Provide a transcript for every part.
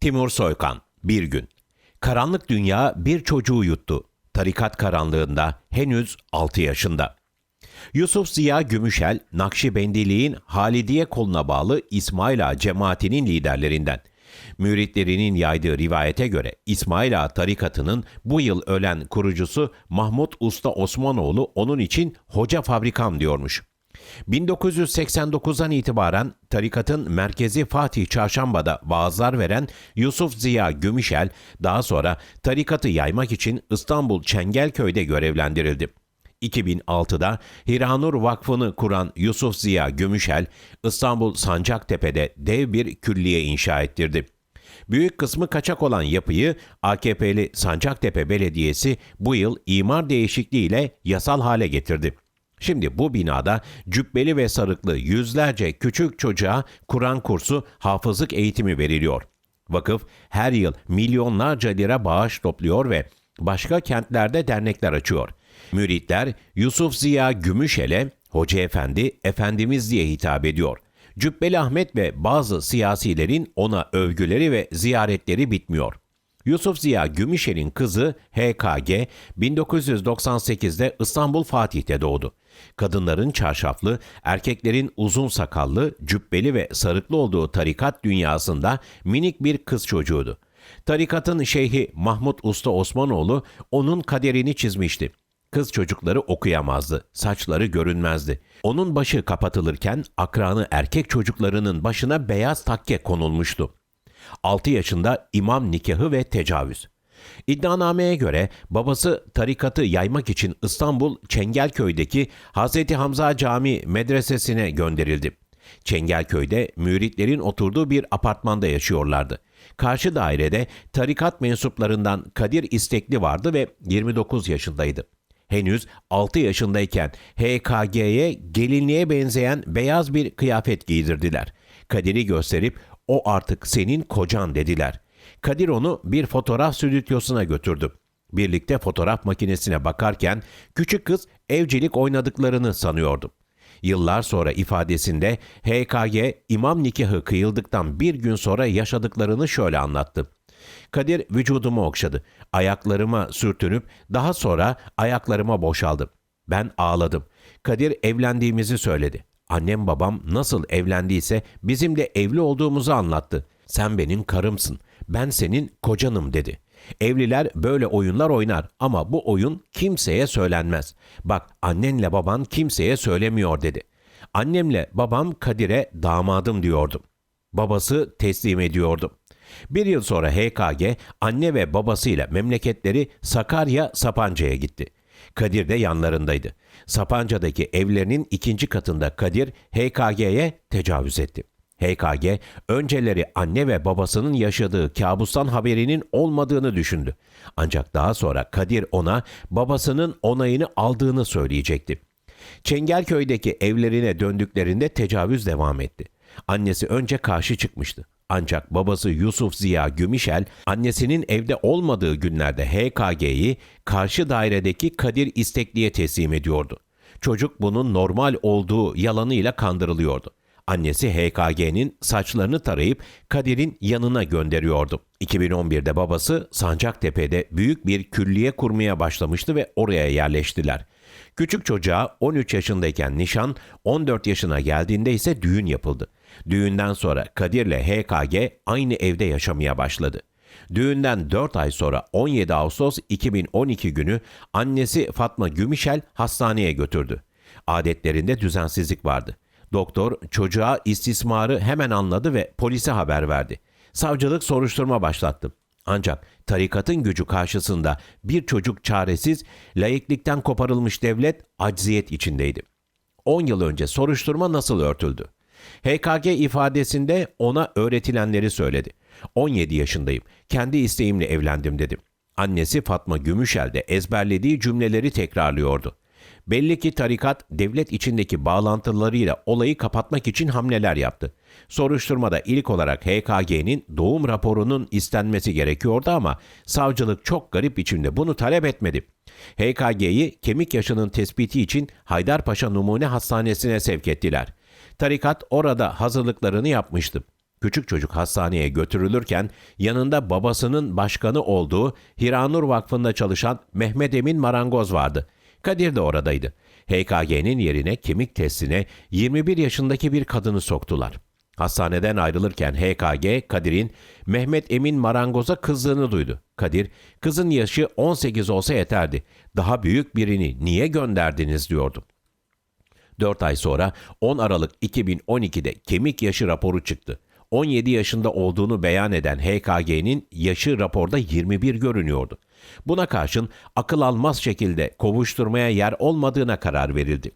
Timur Soykan, bir gün. Karanlık dünya bir çocuğu yuttu. Tarikat karanlığında henüz 6 yaşında. Yusuf Ziya Gümüşel, Nakşibendiliğin Halidiye koluna bağlı İsmail Ağa cemaatinin liderlerinden. Müritlerinin yaydığı rivayete göre İsmail Ağa tarikatının bu yıl ölen kurucusu Mahmut Usta Osmanoğlu onun için hoca fabrikam diyormuş. 1989'dan itibaren tarikatın merkezi Fatih Çarşamba'da vaazlar veren Yusuf Ziya Gümüşel daha sonra tarikatı yaymak için İstanbul Çengelköy'de görevlendirildi. 2006'da Hiranur Vakfı'nı kuran Yusuf Ziya Gümüşel, İstanbul Sancaktepe'de dev bir külliye inşa ettirdi. Büyük kısmı kaçak olan yapıyı AKP'li Sancaktepe Belediyesi bu yıl imar değişikliğiyle yasal hale getirdi. Şimdi bu binada cübbeli ve sarıklı yüzlerce küçük çocuğa Kur'an kursu hafızlık eğitimi veriliyor. Vakıf her yıl milyonlarca lira bağış topluyor ve başka kentlerde dernekler açıyor. Müritler Yusuf Ziya Gümüşel'e Hoca Efendi, Efendimiz diye hitap ediyor. Cübbeli Ahmet ve bazı siyasilerin ona övgüleri ve ziyaretleri bitmiyor. Yusuf Ziya Gümüşel'in kızı HKG 1998'de İstanbul Fatih'te doğdu. Kadınların çarşaflı, erkeklerin uzun sakallı, cübbeli ve sarıklı olduğu tarikat dünyasında minik bir kız çocuğuydu. Tarikatın şeyhi Mahmut Usta Osmanoğlu onun kaderini çizmişti. Kız çocukları okuyamazdı, saçları görünmezdi. Onun başı kapatılırken akranı erkek çocuklarının başına beyaz takke konulmuştu. 6 yaşında imam nikahı ve tecavüz. İddianameye göre babası tarikatı yaymak için İstanbul Çengelköy'deki Hz. Hamza Cami medresesine gönderildi. Çengelköy'de müritlerin oturduğu bir apartmanda yaşıyorlardı. Karşı dairede tarikat mensuplarından Kadir İstekli vardı ve 29 yaşındaydı. Henüz 6 yaşındayken HKG'ye gelinliğe benzeyen beyaz bir kıyafet giydirdiler. Kadir'i gösterip o artık senin kocan dediler. Kadir onu bir fotoğraf stüdyosuna götürdü. Birlikte fotoğraf makinesine bakarken küçük kız evcilik oynadıklarını sanıyordu. Yıllar sonra ifadesinde HKG imam nikahı kıyıldıktan bir gün sonra yaşadıklarını şöyle anlattı. Kadir vücudumu okşadı. Ayaklarıma sürtünüp daha sonra ayaklarıma boşaldı. Ben ağladım. Kadir evlendiğimizi söyledi. Annem babam nasıl evlendiyse bizim de evli olduğumuzu anlattı. Sen benim karımsın. Ben senin kocanım dedi. Evliler böyle oyunlar oynar ama bu oyun kimseye söylenmez. Bak annenle baban kimseye söylemiyor dedi. Annemle babam Kadir'e damadım diyordum. Babası teslim ediyordu. Bir yıl sonra HKG anne ve babasıyla memleketleri Sakarya Sapanca'ya gitti. Kadir de yanlarındaydı. Sapanca'daki evlerinin ikinci katında Kadir HKG'ye tecavüz etti. HKG önceleri anne ve babasının yaşadığı kabustan haberinin olmadığını düşündü. Ancak daha sonra Kadir ona babasının onayını aldığını söyleyecekti. Çengelköy'deki evlerine döndüklerinde tecavüz devam etti. Annesi önce karşı çıkmıştı. Ancak babası Yusuf Ziya Gümüşel annesinin evde olmadığı günlerde HKG'yi karşı dairedeki Kadir İstekli'ye teslim ediyordu. Çocuk bunun normal olduğu yalanıyla kandırılıyordu. Annesi HKG'nin saçlarını tarayıp Kadir'in yanına gönderiyordu. 2011'de babası Sancaktepe'de büyük bir külliye kurmaya başlamıştı ve oraya yerleştiler. Küçük çocuğa 13 yaşındayken nişan, 14 yaşına geldiğinde ise düğün yapıldı. Düğünden sonra Kadir'le HKG aynı evde yaşamaya başladı. Düğünden 4 ay sonra 17 Ağustos 2012 günü annesi Fatma Gümüşel hastaneye götürdü. Adetlerinde düzensizlik vardı. Doktor çocuğa istismarı hemen anladı ve polise haber verdi. Savcılık soruşturma başlattı. Ancak tarikatın gücü karşısında bir çocuk çaresiz, layıklıktan koparılmış devlet acziyet içindeydi. 10 yıl önce soruşturma nasıl örtüldü? HKG ifadesinde ona öğretilenleri söyledi. 17 yaşındayım, kendi isteğimle evlendim dedim. Annesi Fatma Gümüşel de ezberlediği cümleleri tekrarlıyordu. Belli ki tarikat devlet içindeki bağlantılarıyla olayı kapatmak için hamleler yaptı. Soruşturmada ilk olarak HKG'nin doğum raporunun istenmesi gerekiyordu ama savcılık çok garip biçimde bunu talep etmedi. HKG'yi kemik yaşının tespiti için Haydarpaşa Numune Hastanesi'ne sevk ettiler. Tarikat orada hazırlıklarını yapmıştı. Küçük çocuk hastaneye götürülürken yanında babasının başkanı olduğu Hiranur Vakfı'nda çalışan Mehmet Emin Marangoz vardı. Kadir de oradaydı. HKG'nin yerine kemik testine 21 yaşındaki bir kadını soktular. Hastaneden ayrılırken HKG, Kadir'in Mehmet Emin Marangoz'a kızdığını duydu. Kadir, kızın yaşı 18 olsa yeterdi. Daha büyük birini niye gönderdiniz diyordu. 4 ay sonra 10 Aralık 2012'de kemik yaşı raporu çıktı. 17 yaşında olduğunu beyan eden HKG'nin yaşı raporda 21 görünüyordu. Buna karşın akıl almaz şekilde kovuşturmaya yer olmadığına karar verildi.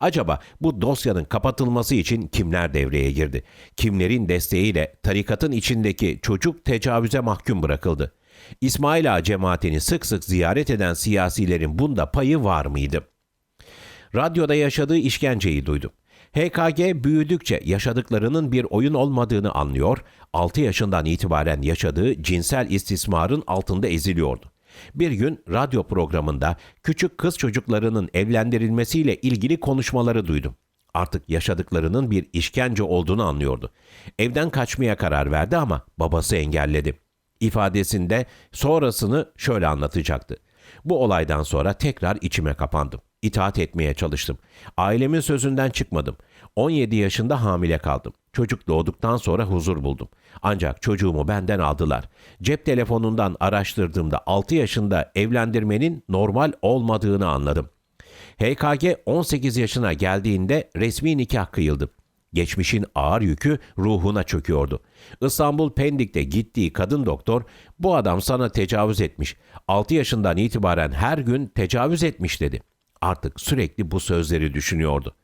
Acaba bu dosyanın kapatılması için kimler devreye girdi? Kimlerin desteğiyle tarikatın içindeki çocuk tecavüze mahkum bırakıldı? İsmail Ağa cemaatini sık sık ziyaret eden siyasilerin bunda payı var mıydı? Radyoda yaşadığı işkenceyi duydu. HKG büyüdükçe yaşadıklarının bir oyun olmadığını anlıyor, 6 yaşından itibaren yaşadığı cinsel istismarın altında eziliyordu. Bir gün radyo programında küçük kız çocuklarının evlendirilmesiyle ilgili konuşmaları duydum. Artık yaşadıklarının bir işkence olduğunu anlıyordu. Evden kaçmaya karar verdi ama babası engelledi. İfadesinde sonrasını şöyle anlatacaktı. Bu olaydan sonra tekrar içime kapandım. İtaat etmeye çalıştım. Ailemin sözünden çıkmadım. 17 yaşında hamile kaldım. Çocuk doğduktan sonra huzur buldum. Ancak çocuğumu benden aldılar. Cep telefonundan araştırdığımda 6 yaşında evlendirmenin normal olmadığını anladım. HKG 18 yaşına geldiğinde resmi nikah kıyıldı. Geçmişin ağır yükü ruhuna çöküyordu. İstanbul Pendik'te gittiği kadın doktor, bu adam sana tecavüz etmiş. 6 yaşından itibaren her gün tecavüz etmiş dedi. Artık sürekli bu sözleri düşünüyordu.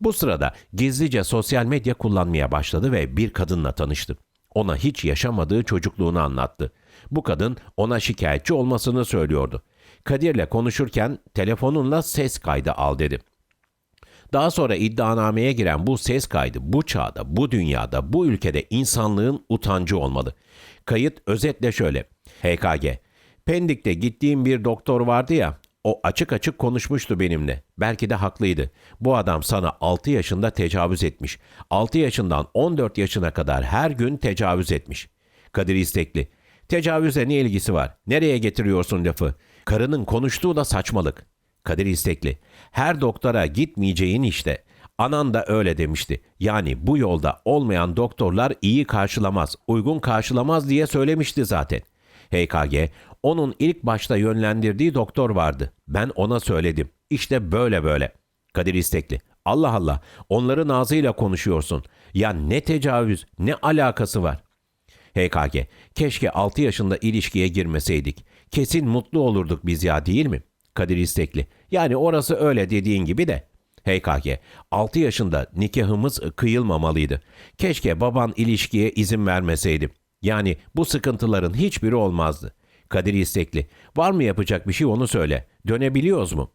Bu sırada gizlice sosyal medya kullanmaya başladı ve bir kadınla tanıştı. Ona hiç yaşamadığı çocukluğunu anlattı. Bu kadın ona şikayetçi olmasını söylüyordu. Kadir'le konuşurken telefonunla ses kaydı al dedi. Daha sonra iddianameye giren bu ses kaydı bu çağda, bu dünyada, bu ülkede insanlığın utancı olmalı. Kayıt özetle şöyle. HKG. Pendik'te gittiğim bir doktor vardı ya, o açık açık konuşmuştu benimle. Belki de haklıydı. Bu adam sana 6 yaşında tecavüz etmiş. 6 yaşından 14 yaşına kadar her gün tecavüz etmiş. Kadir İstekli. Tecavüze ne ilgisi var? Nereye getiriyorsun lafı? Karının konuştuğu da saçmalık. Kadir İstekli. Her doktora gitmeyeceğin işte. Anan da öyle demişti. Yani bu yolda olmayan doktorlar iyi karşılamaz, uygun karşılamaz diye söylemişti zaten. HKG, onun ilk başta yönlendirdiği doktor vardı. Ben ona söyledim. İşte böyle böyle. Kadir İstekli. Allah Allah, onların ağzıyla konuşuyorsun. Ya ne tecavüz, ne alakası var? HKG, keşke 6 yaşında ilişkiye girmeseydik. Kesin mutlu olurduk biz ya değil mi? Kadir İstekli. Yani orası öyle dediğin gibi de. HKG, 6 yaşında nikahımız kıyılmamalıydı. Keşke baban ilişkiye izin vermeseydi. Yani bu sıkıntıların hiçbiri olmazdı. Kadir istekli. Var mı yapacak bir şey onu söyle. Dönebiliyoruz mu?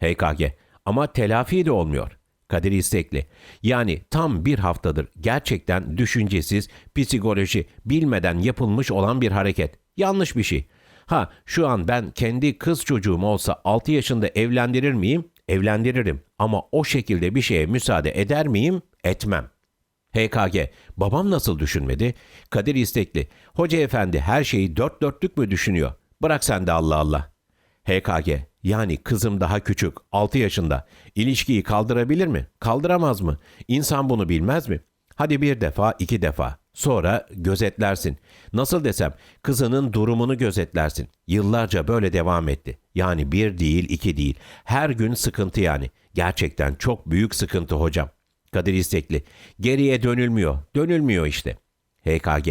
HKG. Ama telafi de olmuyor. Kadir istekli. Yani tam bir haftadır gerçekten düşüncesiz, psikoloji bilmeden yapılmış olan bir hareket. Yanlış bir şey. Ha şu an ben kendi kız çocuğum olsa 6 yaşında evlendirir miyim? Evlendiririm. Ama o şekilde bir şeye müsaade eder miyim? Etmem. HKG, babam nasıl düşünmedi? Kadir istekli, hoca efendi her şeyi dört dörtlük mü düşünüyor? Bırak sen de Allah Allah. HKG, yani kızım daha küçük, 6 yaşında. İlişkiyi kaldırabilir mi? Kaldıramaz mı? İnsan bunu bilmez mi? Hadi bir defa, iki defa. Sonra gözetlersin. Nasıl desem, kızının durumunu gözetlersin. Yıllarca böyle devam etti. Yani bir değil, iki değil. Her gün sıkıntı yani. Gerçekten çok büyük sıkıntı hocam. Kadir İstekli. Geriye dönülmüyor. Dönülmüyor işte. HKG.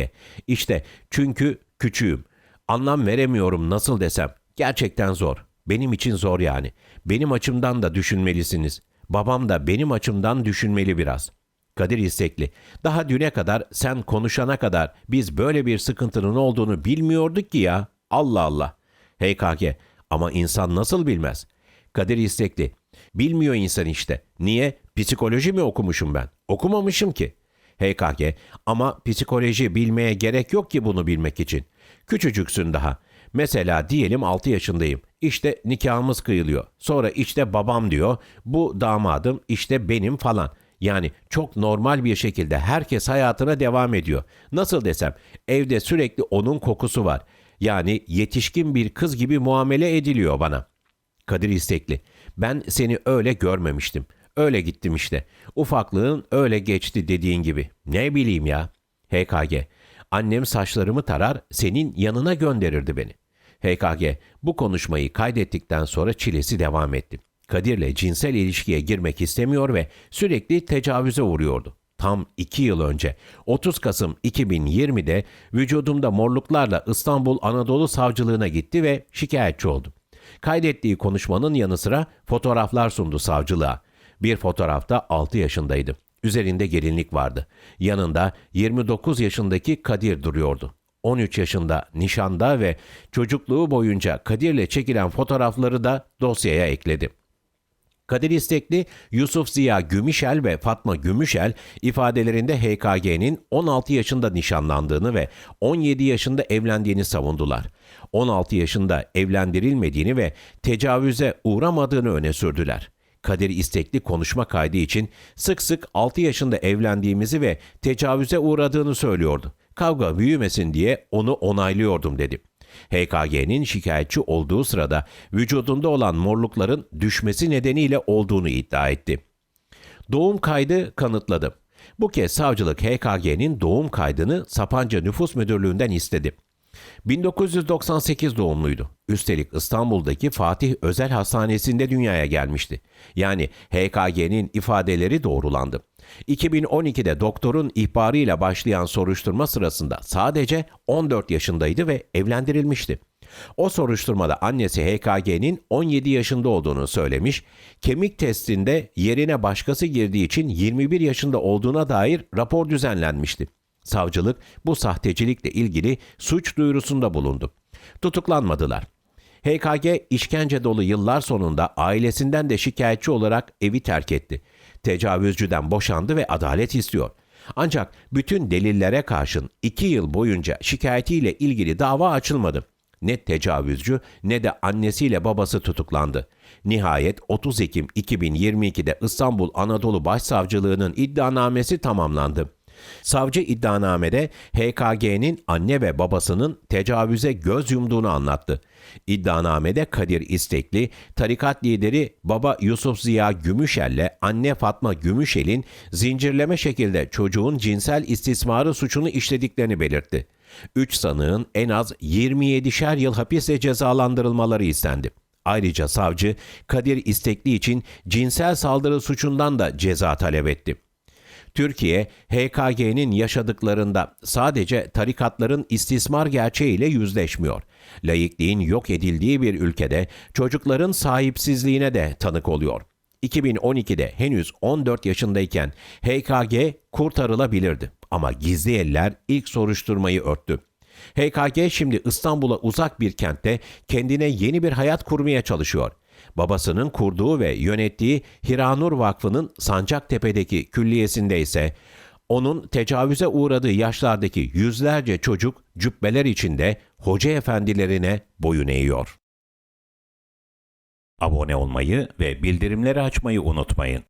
İşte çünkü küçüğüm. Anlam veremiyorum nasıl desem. Gerçekten zor. Benim için zor yani. Benim açımdan da düşünmelisiniz. Babam da benim açımdan düşünmeli biraz. Kadir İstekli. Daha düne kadar sen konuşana kadar biz böyle bir sıkıntının olduğunu bilmiyorduk ki ya. Allah Allah. HKG. Ama insan nasıl bilmez? Kadir İstekli. Bilmiyor insan işte. Niye? Psikoloji mi okumuşum ben? Okumamışım ki. HKG ama psikoloji bilmeye gerek yok ki bunu bilmek için. Küçücüksün daha. Mesela diyelim 6 yaşındayım. İşte nikahımız kıyılıyor. Sonra işte babam diyor. Bu damadım işte benim falan. Yani çok normal bir şekilde herkes hayatına devam ediyor. Nasıl desem evde sürekli onun kokusu var. Yani yetişkin bir kız gibi muamele ediliyor bana. Kadir istekli. Ben seni öyle görmemiştim. Öyle gittim işte. Ufaklığın öyle geçti dediğin gibi. Ne bileyim ya. HKG. Annem saçlarımı tarar, senin yanına gönderirdi beni. HKG. Bu konuşmayı kaydettikten sonra çilesi devam etti. Kadir'le cinsel ilişkiye girmek istemiyor ve sürekli tecavüze uğruyordu. Tam iki yıl önce 30 Kasım 2020'de vücudumda morluklarla İstanbul Anadolu Savcılığına gitti ve şikayetçi oldu. Kaydettiği konuşmanın yanı sıra fotoğraflar sundu savcılığa. Bir fotoğrafta 6 yaşındaydı. Üzerinde gelinlik vardı. Yanında 29 yaşındaki Kadir duruyordu. 13 yaşında nişanda ve çocukluğu boyunca Kadir'le çekilen fotoğrafları da dosyaya ekledi. Kadir İstekli, Yusuf Ziya Gümüşel ve Fatma Gümüşel ifadelerinde HKG'nin 16 yaşında nişanlandığını ve 17 yaşında evlendiğini savundular. 16 yaşında evlendirilmediğini ve tecavüze uğramadığını öne sürdüler. Kadir İstekli konuşma kaydı için sık sık 6 yaşında evlendiğimizi ve tecavüze uğradığını söylüyordu. Kavga büyümesin diye onu onaylıyordum dedi. HKG'nin şikayetçi olduğu sırada vücudunda olan morlukların düşmesi nedeniyle olduğunu iddia etti. Doğum kaydı kanıtladı. Bu kez savcılık HKG'nin doğum kaydını Sapanca Nüfus Müdürlüğü'nden istedi. 1998 doğumluydu. Üstelik İstanbul'daki Fatih Özel Hastanesi'nde dünyaya gelmişti. Yani HKG'nin ifadeleri doğrulandı. 2012'de doktorun ihbarıyla başlayan soruşturma sırasında sadece 14 yaşındaydı ve evlendirilmişti. O soruşturmada annesi HKG'nin 17 yaşında olduğunu söylemiş, kemik testinde yerine başkası girdiği için 21 yaşında olduğuna dair rapor düzenlenmişti. Savcılık bu sahtecilikle ilgili suç duyurusunda bulundu. Tutuklanmadılar. HKG işkence dolu yıllar sonunda ailesinden de şikayetçi olarak evi terk etti. Tecavüzcüden boşandı ve adalet istiyor. Ancak bütün delillere karşın iki yıl boyunca şikayetiyle ilgili dava açılmadı. Ne tecavüzcü ne de annesiyle babası tutuklandı. Nihayet 30 Ekim 2022'de İstanbul Anadolu Başsavcılığı'nın iddianamesi tamamlandı. Savcı iddianamede HKG'nin anne ve babasının tecavüze göz yumduğunu anlattı. İddianamede Kadir İstekli, tarikat lideri baba Yusuf Ziya Gümüşel'le anne Fatma Gümüşel'in zincirleme şekilde çocuğun cinsel istismarı suçunu işlediklerini belirtti. Üç sanığın en az 27'şer yıl hapiste cezalandırılmaları istendi. Ayrıca savcı Kadir İstekli için cinsel saldırı suçundan da ceza talep etti. Türkiye, HKG'nin yaşadıklarında sadece tarikatların istismar gerçeğiyle yüzleşmiyor. Laikliğin yok edildiği bir ülkede çocukların sahipsizliğine de tanık oluyor. 2012'de henüz 14 yaşındayken HKG kurtarılabilirdi ama gizli eller ilk soruşturmayı örttü. HKG şimdi İstanbul'a uzak bir kentte kendine yeni bir hayat kurmaya çalışıyor. Babasının kurduğu ve yönettiği Hiranur Vakfı'nın Sancaktepe'deki külliyesinde ise onun tecavüze uğradığı yaşlardaki yüzlerce çocuk cübbeler içinde hoca efendilerine boyun eğiyor. Abone olmayı ve bildirimleri açmayı unutmayın.